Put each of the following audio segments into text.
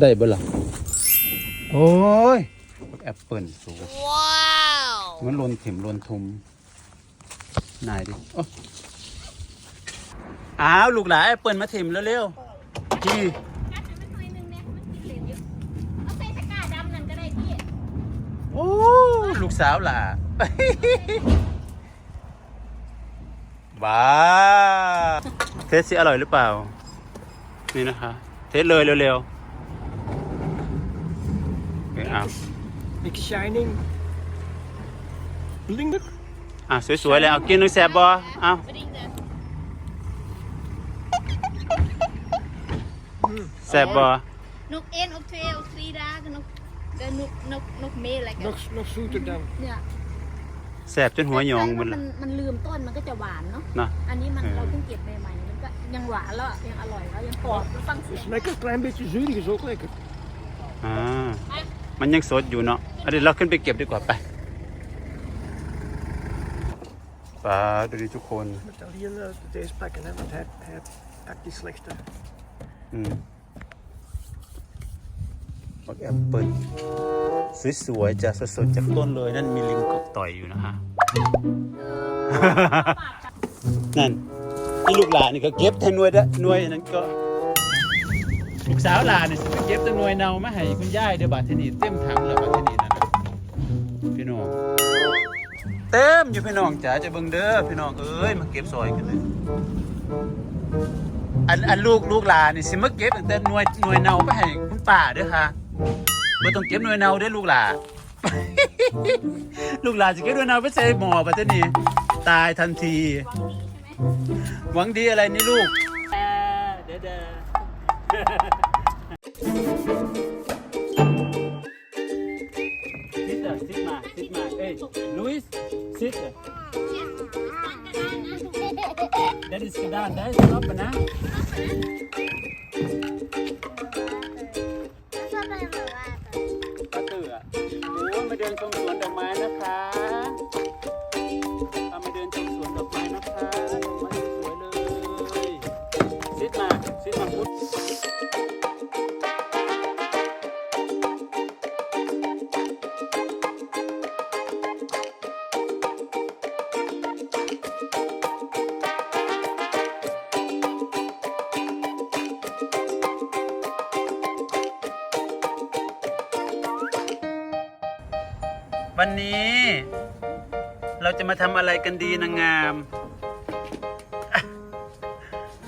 ได้บ่ล่ะโอ้ยแอปเปิลสูงว้าวมันลนเข็มลนทุมนายดิโอ้อ้าวลูกหลานแอปเปิลมาถิ่มเร็วๆพี่กัดให้มันหน่อยหนึงเนี่ยมันกินเหลวเยอะเอาใส่ตะกร้าดำนั่นก็ได้พี่โอ้ลูกสาวหล่ะว้าเทสสิอร่อยหรือเปล่า นี่นะคะ เทสเลยเร็วๆโอ เคเอา It's shining. Blinkend. อะสวยๆเลยเอากินนึงแสบบอเอาไปดิ้งเลยแสบบอนกเอ็นนกเทลทรีดากับนกกับนกนกนกเมย์อะไรกัน Nog, nog zoeter dan. เนี่ยแสบจนหัวหยองหมดมัละนมันลืมต้นมันก็จะหวานเนาะนะอันนี้มันเออเราเพิ่งเก็บใหม่ๆมันก็ยังหวานแล้วอะยังอร่อยแล้วยังกรอบแล้วฟังเสีย Is ง lekker, klein beetje zuurig is ook lekker. อ่ามันยังสดอยู่เนาะเอาเดี๋ยวเราขึ้นไปเก็บดีกว่าไปปลาดูดิทุกคน Ik moet al hier eh, deze pakken, hè, want hij, hij pakt die slechte. อืมบักแอปเปิลสวยๆจากสดๆจากต้นเลย นั่นมีลิงกบต่อยอยู่นะฮะ นั่นนี่ลูกหลานนี่ก็เก็บแต่หน่วยละหน่วยอันนั้นก็ ลูกสาวหลานเนี่สิไปเก็บแต่หน่วยเนามาให้คุณยายเดี๋ยวบาดเทนี่เต็มถังแล้วบาดเทนี่นั่นน่ะพี่น้องเต็มอยู่พี่น้องจ๋าจะเบิ่งเด้อพี่น้องเอ้ยมาเก็บซอยกันเลยอันอันลูกลูกหลานนี่สิมาเก็บตั้งแต่หน่วยหน่วยเนาไปให้คุณป้าเด้อค่ะบ่ต้องเก็บหน่วยเนาเด้อลูกหลาน ลูกหลานสิเก็บหน่วยเนาไปใส่หม้อบัดนี้ตายทันที หวังดีอะไรนี่ลูก เด้อเด้อ ส์ซิดเด้อ Dat is gedaan, dat is klappen, วันนี้ เราจะมาทำอะไรกันดีนางงาม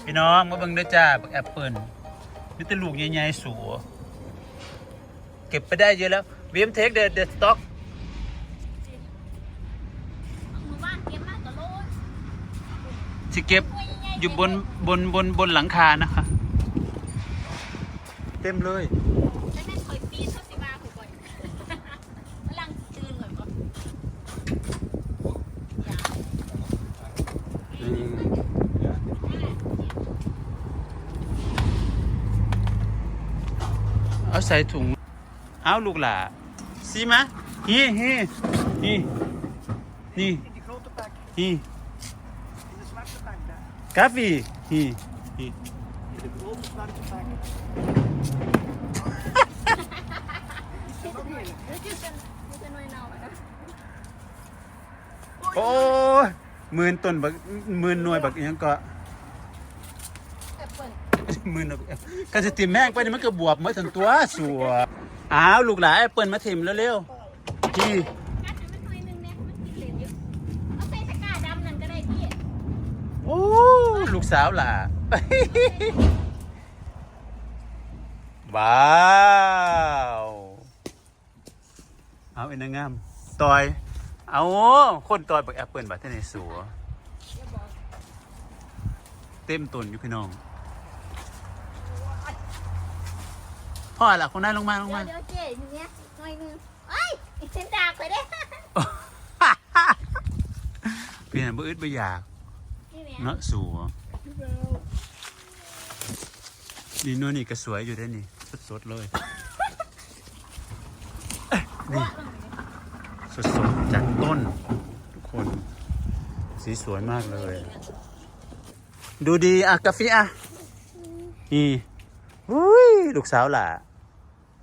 พี่น้องมาเบิ่งด้อจ้าบักแอปเปิลนี่แต่ลูกใหญ่ๆสูเก็บไปได้เยอะแล้วเวีมเทคเดอะเดอะสต็อกหมู่บ้านเก็บมากกว่าโลดสิเก็บอยู่บนบนบนบนหลังคานะคะ เต็มเลยปีนเข้าสิบาผมก่อนกำลังตื่นก่อนก่อนอย่า เอาใส่ถุง เอาลูกหล่าซีมะฮีฮีฮีนี่ฮีกาแฟฮีฮี In de grote zwarte pak. นี่นี่โอ้หมื่นต้นบักหมื่นหน่วยบักยังก็ หมื่นหน่วยบักกันสติมแม่งไปนี่มันก็บวบมาถึงตัวสัวอ้าวลูกหลานแอปเปิลมาถิ่มเร็วๆฮีกัดให้มันหน่อยหนึงเนี่ยมันกินเหลวเยอะเอาใส่ตะกร้าดำนั่นก็ได้พี่โอ้ลูกสาวหล่ะว้าวเอาอินางงามต่อย เอาคนต่อยบักแอปเปิลบัดเทนในสัวเต็มต้นอยู่พี่น้อง พ่อล่ะคนนั้นลงมาลงเดี๋ยมาวเดี๋ยวเจ๊หนึ่งเนี้ยหน่อยหนึงเอ้ยอีกเส้นดาบไปได้เปลี่ยนบ่อึดบ่อยากนี่แหม่เนาะสัวนี่นู่นนี่ก็สวยอยู่ได้อนี่สดๆเลยนี่สดๆจากต้น ทุกคน สีสวยมากเลย ดูดีอะกาแฟอะนี่อุ้ยลูกสาวหล่ะ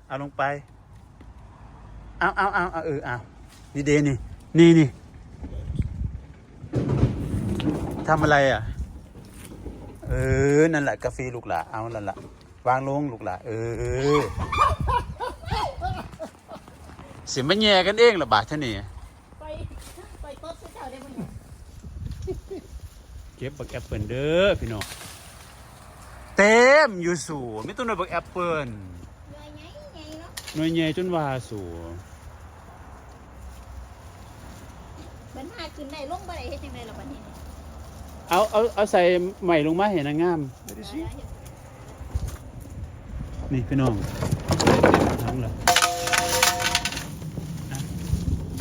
เอาลงไป เอาเอาเอาเอาเออเอานี่เดนี่ นี่นี่ทำอะไรอะ เออ นั่นแหละกาแฟลูกหล่ะเอานั่นแหละวางลงลูกหล่ะเออ เสียงมันแย่กันเองเหรอบาทเท่านี้ไปไปต๊ะเจ้าได้มั้ยเก็บบักแอปเปิลเด้อพี่น้องเต็มอยู่สู่ไม่ต้องหน่อยบักแอปเปิล หน่วยใหญ่จนว่าสู่มันหาขึ้นได้ลงบ่ได้เฮ็ดจังได๋ล่ะบัดนี้เอาเอาเอาใส่ใหม่ลงมาเห็นนางงาม Vil du sige? นี่พี่น้องได้เต็มทั้งเลยอะ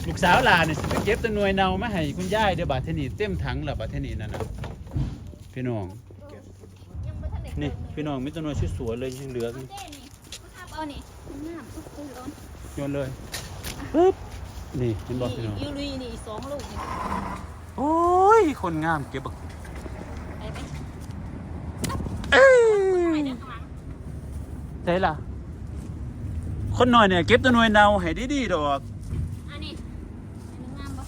ลูกสาวหลานนี่สิไปเก็บแตะหน่วยเนามาให้คุณยายเดี๋ยวบาทเทนี่เต็มถังแล้วบาทเทนี่นั่นน่ะพี่น้องยังบ่ทันได้นี่พี่น้องมีแตะหน่วยสวยๆเลยยังเหลือ เด้นี่มาทับ เอานี่งามอุ๊ยอุ๊ยร้อนโยนเลยปึ๊บนี่เห็นบอกพี่น้องยูรุยนี่สองลูกนี่โอ้ย คนงามเก็บบักไปไหมเอ้ไปยเด้อข้างหลังใช่ล่ะ คนหน่อยเนี่ยเก็บแตะหน่วยเนาให้ดีๆดอกอันนี้อันนี้งามบ่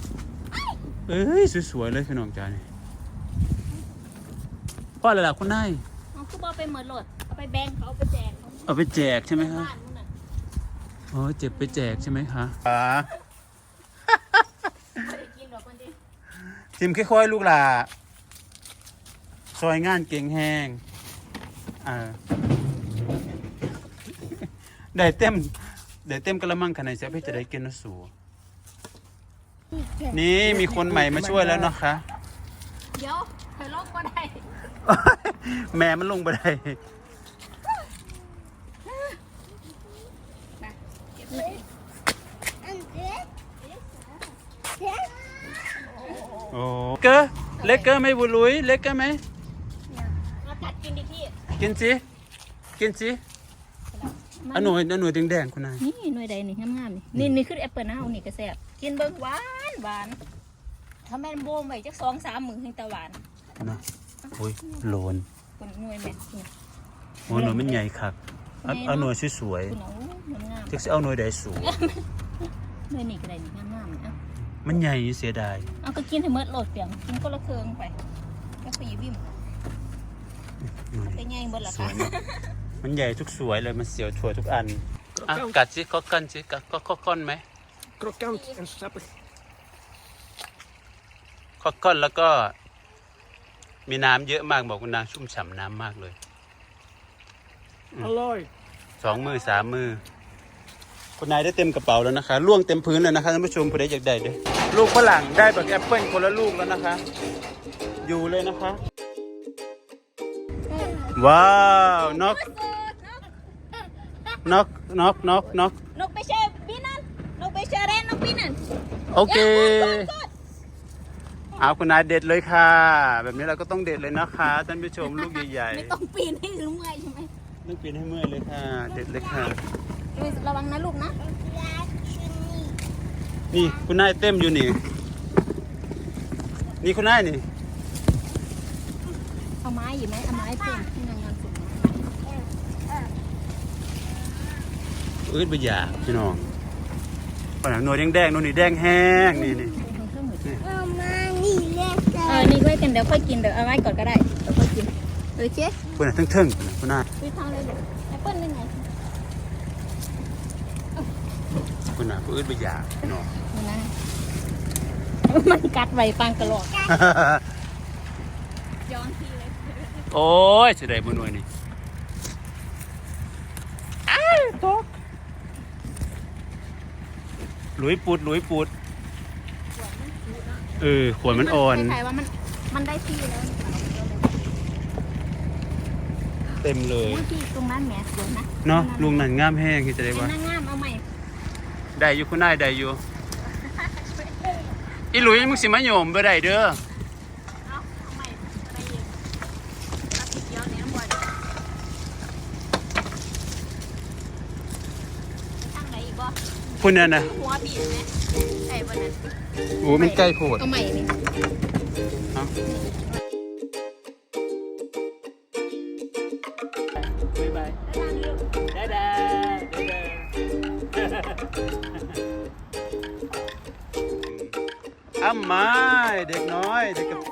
เอ้ยสวยๆเลยพี่น้องจ้านี่พ่ออะไรล่ะคุณนายเอาคือบ่ไปเหมือนโหลดเอาไปแบ่งเขาเอาไปแจกเขา เอาไปแจกใช่ไหมคะบ้านนู่นน่ะอ๋อเจ็บไปแจกใช่ไหมคะอ่าบ่ได้กินหรอกคนเดียวทีมค่อยๆลูกหลาซอยงานเก่งแห้งอ่าได้เต็มได้เต็มกระมังขนาดเสียพี่จะได้กินนะสูนี่มีคนใหม่มาช่วยแล้วนะคะ เดี๋ยวไปลบบ่ได้ แม่มันลงไปได้ นะเก็บไว้ โอ้เกอร์เล็กเกอร์ไหม่บุลุย เล็กเกอร์ไหมเอาตัดกินดิพี่ กินสิ กินสิอันหน่วยอันหน่วยแดงๆคุณนาย นี่หน่วยใดนี่งามๆนี่ นี่นี่คือแอปเปิลนะเอานี่ก็แซ่บกินเบิ่งหวานหวานถ้าแม่นโบมไว้จักสองสามมื้อถึงตะหวานนะโอ้ยโลนคนหน่วยแม่นี่โอ้หน่วยมันใหญ่ครับ เอาเอาหน่วยสวยคุณเอามันงามๆจักสิเอาหน่วยใดสูงหน่วยนี่ก็ได้นี่งามๆนี่เอามันใหญ่เสียดายเอาก็กินให้หมดโหลดเปียงกินคนละเครื่องไปก็ไปบิ่มหน่วยไปใหญ่เบิดล่ะสวค่ะยมากมันใหญ่ทุกสวยเลย มันเสียวถั่วทุกอันอะกัดสิก็กันสิกัดก็ก็ก้อนไหม Krokant en sappig. ก็ก้อนแล้วก็ มีน้ำเยอะมากบอกคุณนางชุ่มฉ่ำน้ำมากเลย Alloy. สองมือสามมือคุณนายได้เต็มกระเป๋าแล้วนะคะล่วงเต็มพื้นเลยนะคะท่านผู้ชมผู้ใดอยากได้เด้อลูกฝรั่งได้แบบแอปเปิลคนละลูกแล้วนะคะ อยู่เลยนะคะ ว้าวนกนกนกนกนกนกไปแช่บินนั่นนกไปแช่เรนนกบินนั่นโอเคอย่ากดกดเอาคุณนายเด็ดเลยค่ะ แบบนี้เราก็ต้องเด็ดเลยนะคะท่านผู้ชมลูกใหญ่ไม่ต้องปีนให้ถึงเมื่อยใช่ไหมๆ ต้องปีนให้เมื่อยเลยค่ะ เด็ดเลยค่ะระวังนะลูกนะ นี่คุณนายเต็มอยู่นี่ นี่คุณนายนี่ เอาไม้อยู่ไหมเอาไม้เพิ่มที่งานงานสุดอืดไปอยากพี่น้องปนังหน่วยแดงๆหน่วยนี่แดงแห้งนี่นี่เออนี่ไว้กันเดี๋ยวค่อยกินเดี๋ยวเอาไว้ก่อนก็ได้เดี๋ยวค่อยกินโอเคคุณน่ะทึ่งๆคุณนายวิทางเลยลูกแอปเปิ้ลนี่ไงคุณน่ะอืดไปอยากพี่น้องนี่นะมันกัดไว้ปางกระโหลกย้อนทีเลยโอ้ยจะได้บนหน่วยนี่อ้าวตกหลุยปูดหลุยปูดเออขวดมันอ่อนใครว่ามันมันได้ที่แล้ว เต็มเลยโอ้ยที่ตรงนั้นแหมสวยนะเนาะลุงนั่นงามแห้งที่จะได้ไอ้ว่านางงามเอาใหม่ได้อยู่คุณนายได้อยู่ อีหลุยมึงสิมาโยมบ่ได้เด้อ เอาเอาใหม่อะไรอีกรับผิดเดียวเนี่ยน้ำบอลทางไหนอีกบ่คุณน่ะนะหัวบีบไหมไอ้บนนั้นโอ้มันใกล้โพดเอาใหม่นี่เอา ไม้ เด็กน้อย เด็กกับ